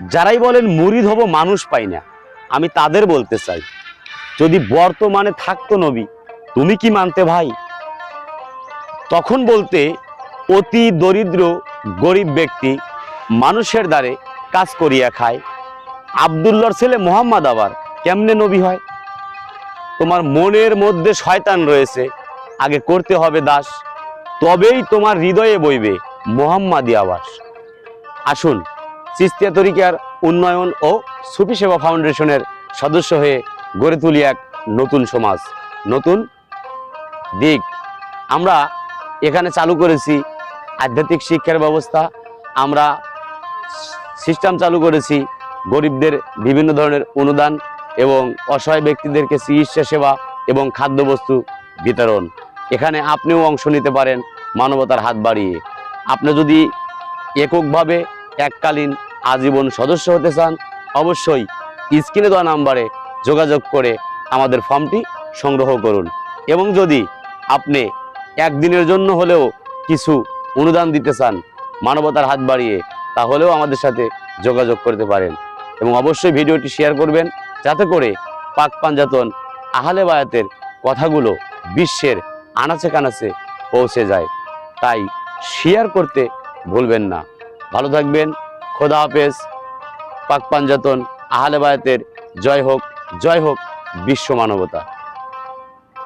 যারাই বলেন মুরিদ হব, মানুষ পাই না। আমি তাদের বলতে চাই, যদি বর্তমানে থাকতো নবী, তুমি কি মানতে ভাই? তখন বলতে, অতি দরিদ্র, গরিব ব্যক্তি মানুষের দ্বারে কাজ করিয়া খায়। আবদুল্লার ছেলে মোহাম্মদ আবার কেমনে নবী হয়? তোমার মনের মধ্যে শয়তান রয়েছে, আগে করতে হবে দাস, তবেই তোমার হৃদয়ে বইবে মোহাম্মাদি আবাস। আসুন চিস্তিয়া তরিকার উন্নয়ন ও সুফি সেবা ফাউন্ডেশনের সদস্য হয়ে গড়ে তুলি এক নতুন সমাজ, নতুন দিক। আমরা এখানে চালু করেছি আধ্যাত্মিক শিক্ষার ব্যবস্থা, আমরা সিস্টেম চালু করেছি গরিবদের বিভিন্ন ধরনের অনুদান এবং অসহায় ব্যক্তিদেরকে চিকিৎসা সেবা এবং খাদ্যবস্তু বিতরণ। এখানে আপনিও অংশ নিতে পারেন মানবতার হাত বাড়িয়ে। আপনি যদি এককভাবে এককালীন আজীবন সদস্য হতে চান, অবশ্যই স্ক্রিনে দেওয়া নাম্বারে যোগাযোগ করে আমাদের ফর্মটি সংগ্রহ করুন। এবং যদি আপনি একদিনের জন্য হলেও কিছু অনুদান দিতে চান, মানবতার হাত বাড়িয়ে, তাহলেও আমাদের সাথে যোগাযোগ করতে পারেন। এবং অবশ্যই ভিডিওটি শেয়ার করবেন, যাতে করে পাক পাঞ্জাতন আহলে বায়াতের কথাগুলো বিশ্বের আনাচে কানাচে পৌঁছে যায়। তাই শেয়ার করতে ভুলবেন না। ভালো থাকবেন খোদা হাফেজ পাক পাঞ্জাতন আহলে বায়াতের জয় হোক জয় হোক বিশ্ব মানবতা।